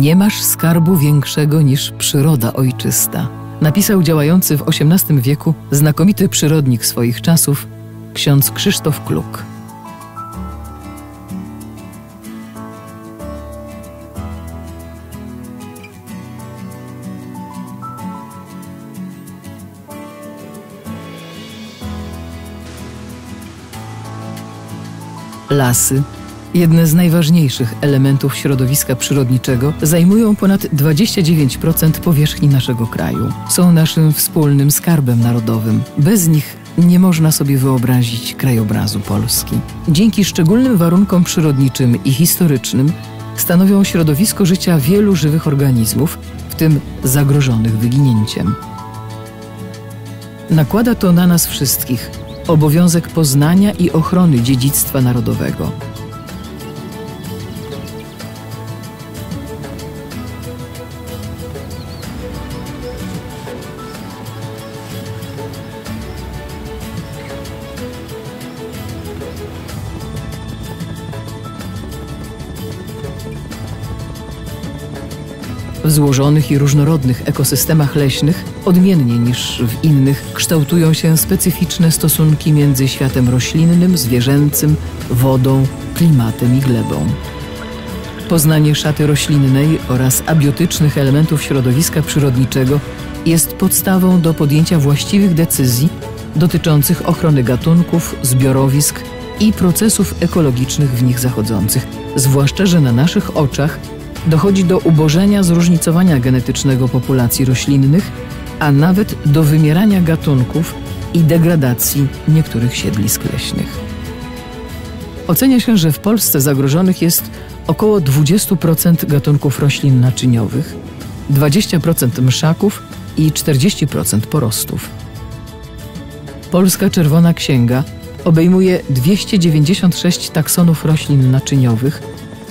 Nie masz skarbu większego niż przyroda ojczysta. Napisał działający w XVIII wieku znakomity przyrodnik swoich czasów, ksiądz Krzysztof Kluk. Lasy, jedne z najważniejszych elementów środowiska przyrodniczego, zajmują ponad 29% powierzchni naszego kraju. Są naszym wspólnym skarbem narodowym. Bez nich nie można sobie wyobrazić krajobrazu Polski. Dzięki szczególnym warunkom przyrodniczym i historycznym stanowią środowisko życia wielu żywych organizmów, w tym zagrożonych wyginięciem. Nakłada to na nas wszystkich obowiązek poznania i ochrony dziedzictwa narodowego. W złożonych i różnorodnych ekosystemach leśnych, odmiennie niż w innych, kształtują się specyficzne stosunki między światem roślinnym, zwierzęcym, wodą, klimatem i glebą. Poznanie szaty roślinnej oraz abiotycznych elementów środowiska przyrodniczego jest podstawą do podjęcia właściwych decyzji dotyczących ochrony gatunków, zbiorowisk i procesów ekologicznych w nich zachodzących, zwłaszcza że na naszych oczach dochodzi do ubożenia zróżnicowania genetycznego populacji roślinnych, a nawet do wymierania gatunków i degradacji niektórych siedlisk leśnych. Ocenia się, że w Polsce zagrożonych jest około 20% gatunków roślin naczyniowych, 20% mszaków i 40% porostów. Polska Czerwona Księga obejmuje 296 taksonów roślin naczyniowych,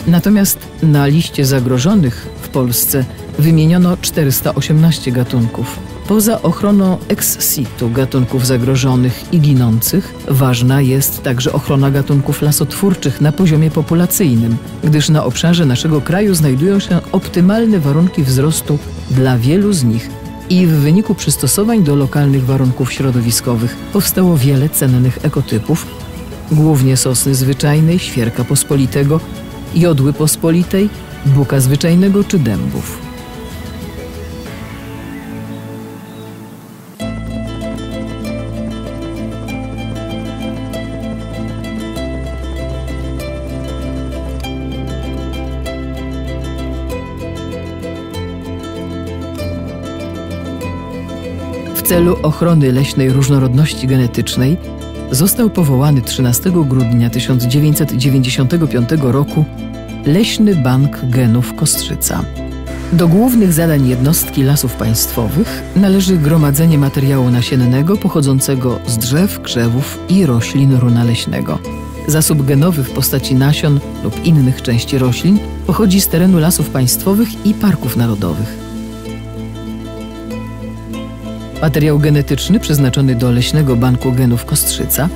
Natomiast na liście zagrożonych w Polsce wymieniono 418 gatunków. Poza ochroną ex situ gatunków zagrożonych i ginących, ważna jest także ochrona gatunków lasotwórczych na poziomie populacyjnym, gdyż na obszarze naszego kraju znajdują się optymalne warunki wzrostu dla wielu z nich i w wyniku przystosowań do lokalnych warunków środowiskowych powstało wiele cennych ekotypów, głównie sosny zwyczajnej, świerka pospolitego, jodły pospolitej, buka zwyczajnego czy dębów. W celu ochrony leśnej różnorodności genetycznej został powołany 13 grudnia 1995 roku Leśny Bank Genów Kostrzyca. Do głównych zadań jednostki lasów państwowych należy gromadzenie materiału nasiennego pochodzącego z drzew, krzewów i roślin runa leśnego. Zasób genowy w postaci nasion lub innych części roślin pochodzi z terenu lasów państwowych i parków narodowych. Materiał genetyczny przeznaczony do Leśnego Banku Genów Kostrzyca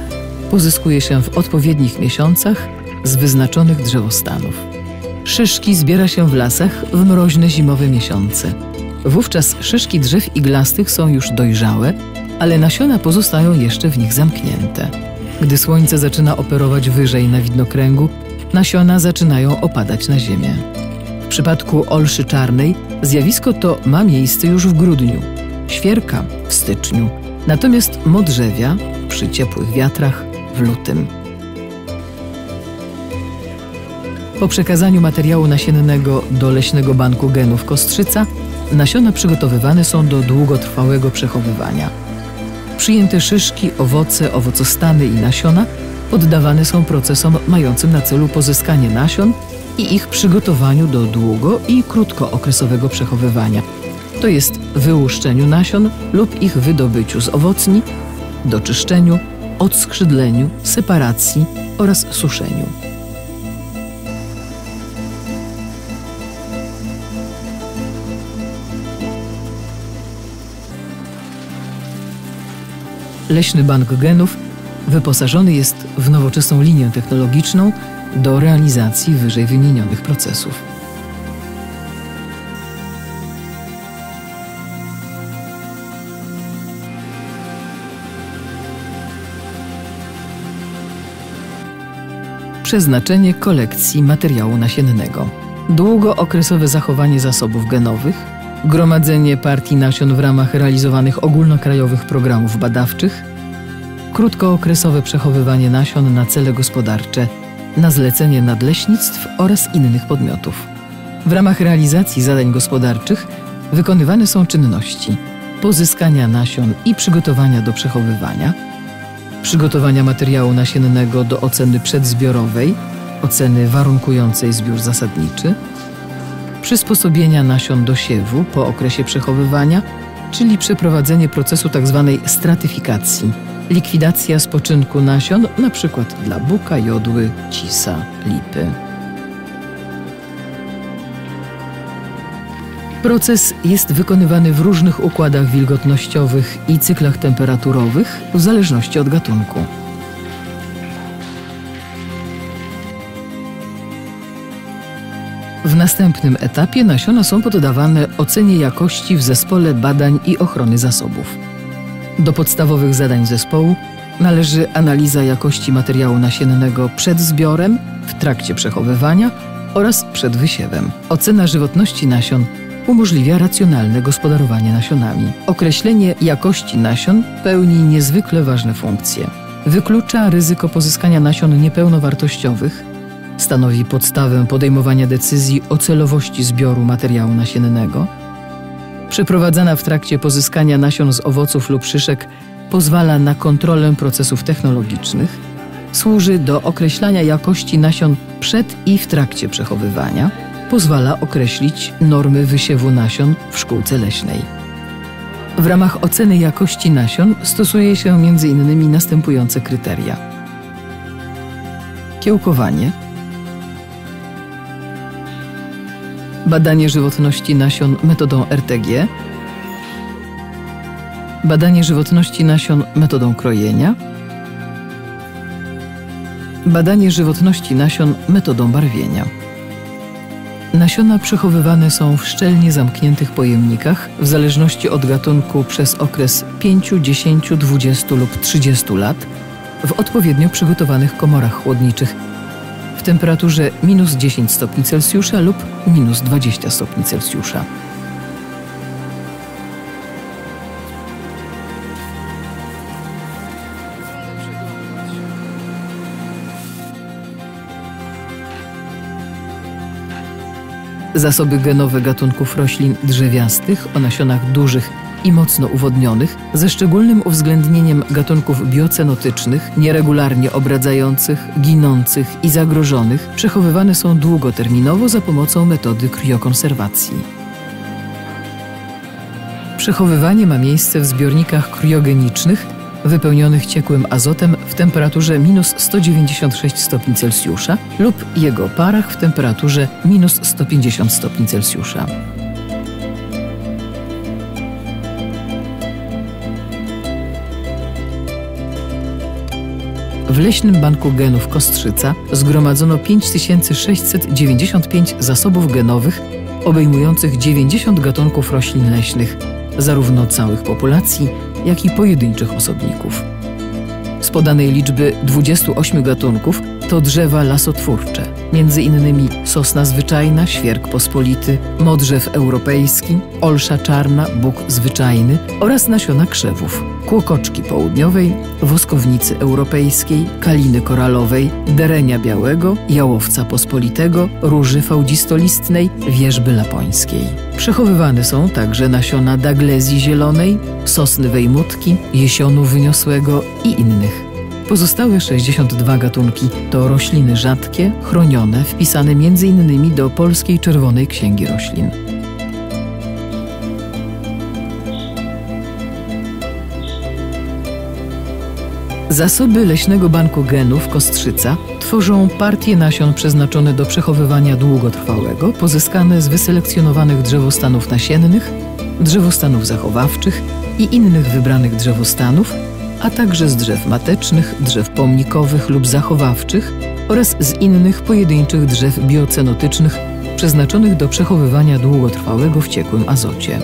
pozyskuje się w odpowiednich miesiącach z wyznaczonych drzewostanów. Szyszki zbiera się w lasach w mroźne zimowe miesiące. Wówczas szyszki drzew iglastych są już dojrzałe, ale nasiona pozostają jeszcze w nich zamknięte. Gdy słońce zaczyna operować wyżej na widnokręgu, nasiona zaczynają opadać na ziemię. W przypadku olszy czarnej zjawisko to ma miejsce już w grudniu, świerka w styczniu, natomiast modrzewia przy ciepłych wiatrach w lutym. Po przekazaniu materiału nasiennego do Leśnego Banku Genów Kostrzyca, nasiona przygotowywane są do długotrwałego przechowywania. Przyjęte szyszki, owoce, owocostany i nasiona poddawane są procesom mającym na celu pozyskanie nasion i ich przygotowaniu do długo i krótkookresowego przechowywania, to jest wyłuszczeniu nasion lub ich wydobyciu z owocni, doczyszczeniu, odskrzydleniu, separacji oraz suszeniu. Leśny Bank Genów wyposażony jest w nowoczesną linię technologiczną do realizacji wyżej wymienionych procesów. Przeznaczenie kolekcji materiału nasiennego. Długookresowe zachowanie zasobów genowych. Gromadzenie partii nasion w ramach realizowanych ogólnokrajowych programów badawczych. Krótkookresowe przechowywanie nasion na cele gospodarcze, na zlecenie nadleśnictw oraz innych podmiotów. W ramach realizacji zadań gospodarczych wykonywane są czynności pozyskania nasion i przygotowania do przechowywania, przygotowania materiału nasiennego do oceny przedzbiorowej, oceny warunkującej zbiór zasadniczy, przysposobienia nasion do siewu po okresie przechowywania, czyli przeprowadzenie procesu tzw. Tak stratyfikacji, likwidacja spoczynku nasion, np. dla buka, jodły, cisa, lipy. Proces jest wykonywany w różnych układach wilgotnościowych i cyklach temperaturowych w zależności od gatunku. W następnym etapie nasiona są poddawane ocenie jakości w zespole badań i ochrony zasobów. Do podstawowych zadań zespołu należy analiza jakości materiału nasiennego przed zbiorem, w trakcie przechowywania oraz przed wysiewem, ocena żywotności nasion umożliwia racjonalne gospodarowanie nasionami. Określenie jakości nasion pełni niezwykle ważne funkcje. Wyklucza ryzyko pozyskania nasion niepełnowartościowych, stanowi podstawę podejmowania decyzji o celowości zbioru materiału nasiennego. Przeprowadzana w trakcie pozyskania nasion z owoców lub szyszek pozwala na kontrolę procesów technologicznych, służy do określania jakości nasion przed i w trakcie przechowywania pozwala określić normy wysiewu nasion w szkółce leśnej. W ramach oceny jakości nasion stosuje się m.in. następujące kryteria: kiełkowanie, badanie żywotności nasion metodą RTG, badanie żywotności nasion metodą krojenia, badanie żywotności nasion metodą barwienia. Nasiona przechowywane są w szczelnie zamkniętych pojemnikach w zależności od gatunku przez okres 5, 10, 20 lub 30 lat w odpowiednio przygotowanych komorach chłodniczych w temperaturze minus 10 stopni Celsjusza lub minus 20 stopni Celsjusza. Zasoby genowe gatunków roślin drzewiastych o nasionach dużych i mocno uwodnionych, ze szczególnym uwzględnieniem gatunków biocenotycznych, nieregularnie obradzających, ginących i zagrożonych, przechowywane są długoterminowo za pomocą metody kriokonserwacji. Przechowywanie ma miejsce w zbiornikach kriogenicznych wypełnionych ciekłym azotem w temperaturze minus 196 stopni Celsjusza lub jego parach w temperaturze minus 150 stopni Celsjusza. W Leśnym Banku Genów Kostrzyca zgromadzono 5695 zasobów genowych obejmujących 90 gatunków roślin leśnych, zarówno całych populacji, jak i pojedynczych osobników. Z podanej liczby 28 gatunków to drzewa lasotwórcze, między innymi sosna zwyczajna, świerk pospolity, modrzew europejski, olsza czarna, bóg zwyczajny oraz nasiona krzewów, kłokoczki południowej, woskownicy europejskiej, kaliny koralowej, derenia białego, jałowca pospolitego, róży fałdzistolistnej, wierzby lapońskiej. Przechowywane są także nasiona daglezji zielonej, sosny wejmutki, jesionu wyniosłego i innych. Pozostałe 62 gatunki to rośliny rzadkie, chronione, wpisane m.in. do Polskiej Czerwonej Księgi Roślin. Zasoby Leśnego Banku Genów Kostrzyca tworzą partie nasion przeznaczone do przechowywania długotrwałego, pozyskane z wyselekcjonowanych drzewostanów nasiennych, drzewostanów zachowawczych i innych wybranych drzewostanów, a także z drzew matecznych, drzew pomnikowych lub zachowawczych oraz z innych pojedynczych drzew biocenotycznych przeznaczonych do przechowywania długotrwałego w ciekłym azocie.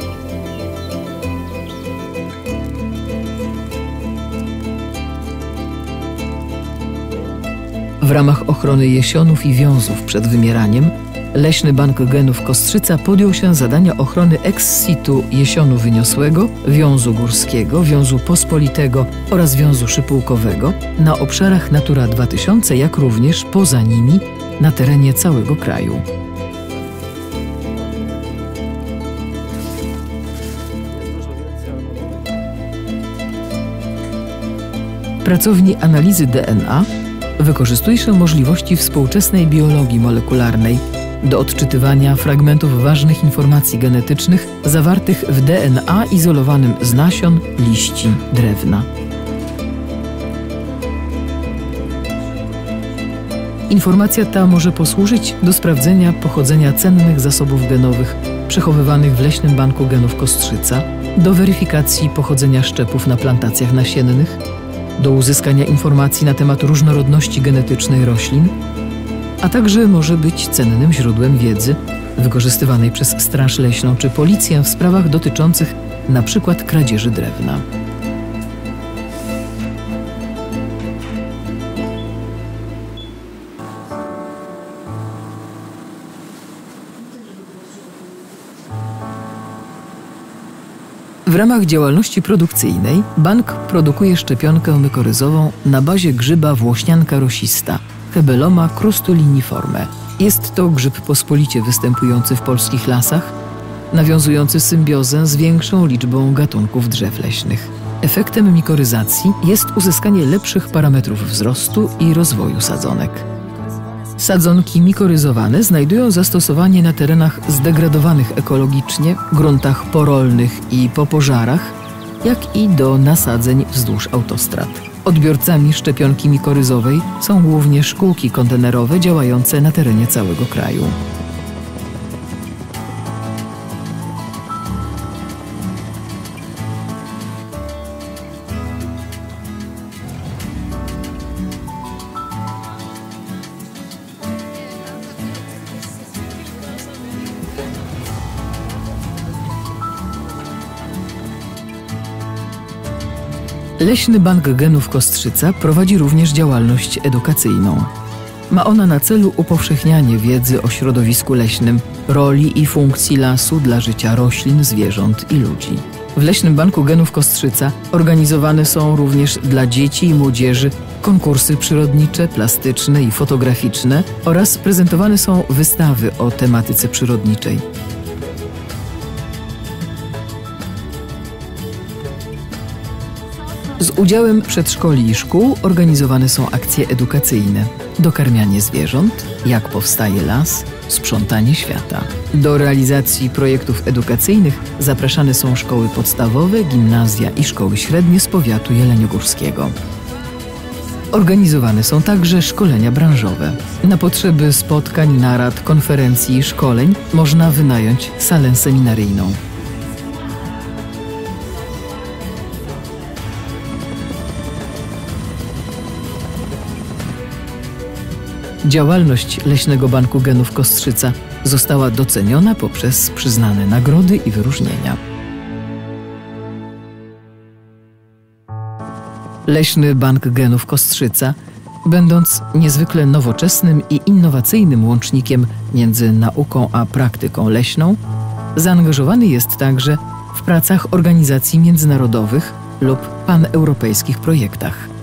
W ramach ochrony jesionów i wiązów przed wymieraniem Leśny Bank Genów Kostrzyca podjął się zadania ochrony ex situ jesionu wyniosłego, wiązu górskiego, wiązu pospolitego oraz wiązu szypułkowego na obszarach Natura 2000, jak również poza nimi na terenie całego kraju. Pracowni analizy DNA wykorzystuje się możliwości współczesnej biologii molekularnej do odczytywania fragmentów ważnych informacji genetycznych zawartych w DNA izolowanym z nasion, liści, drewna. Informacja ta może posłużyć do sprawdzenia pochodzenia cennych zasobów genowych przechowywanych w Leśnym Banku Genów Kostrzyca, do weryfikacji pochodzenia szczepów na plantacjach nasiennych, do uzyskania informacji na temat różnorodności genetycznej roślin, a także może być cennym źródłem wiedzy wykorzystywanej przez Straż Leśną czy Policję w sprawach dotyczących np. kradzieży drewna. W ramach działalności produkcyjnej bank produkuje szczepionkę mykoryzową na bazie grzyba włośnianka rosista Hebeloma crustuliniforme. Jest to grzyb pospolicie występujący w polskich lasach, nawiązujący symbiozę z większą liczbą gatunków drzew leśnych. Efektem mikoryzacji jest uzyskanie lepszych parametrów wzrostu i rozwoju sadzonek. Sadzonki mikoryzowane znajdują zastosowanie na terenach zdegradowanych ekologicznie, gruntach porolnych i po pożarach, jak i do nasadzeń wzdłuż autostrad. Odbiorcami szczepionki mikoryzowej są głównie szkółki kontenerowe działające na terenie całego kraju. Leśny Bank Genów Kostrzyca prowadzi również działalność edukacyjną. Ma ona na celu upowszechnianie wiedzy o środowisku leśnym, roli i funkcji lasu dla życia roślin, zwierząt i ludzi. W Leśnym Banku Genów Kostrzyca organizowane są również dla dzieci i młodzieży konkursy przyrodnicze, plastyczne i fotograficzne oraz prezentowane są wystawy o tematyce przyrodniczej. Udziałem przedszkoli i szkół organizowane są akcje edukacyjne. Dokarmianie zwierząt, jak powstaje las, sprzątanie świata. Do realizacji projektów edukacyjnych zapraszane są szkoły podstawowe, gimnazja i szkoły średnie z powiatu jeleniogórskiego. Organizowane są także szkolenia branżowe. Na potrzeby spotkań, narad, konferencji i szkoleń można wynająć salę seminaryjną. Działalność Leśnego Banku Genów Kostrzyca została doceniona poprzez przyznane nagrody i wyróżnienia. Leśny Bank Genów Kostrzyca, będąc niezwykle nowoczesnym i innowacyjnym łącznikiem między nauką a praktyką leśną, zaangażowany jest także w pracach organizacji międzynarodowych lub paneuropejskich projektach.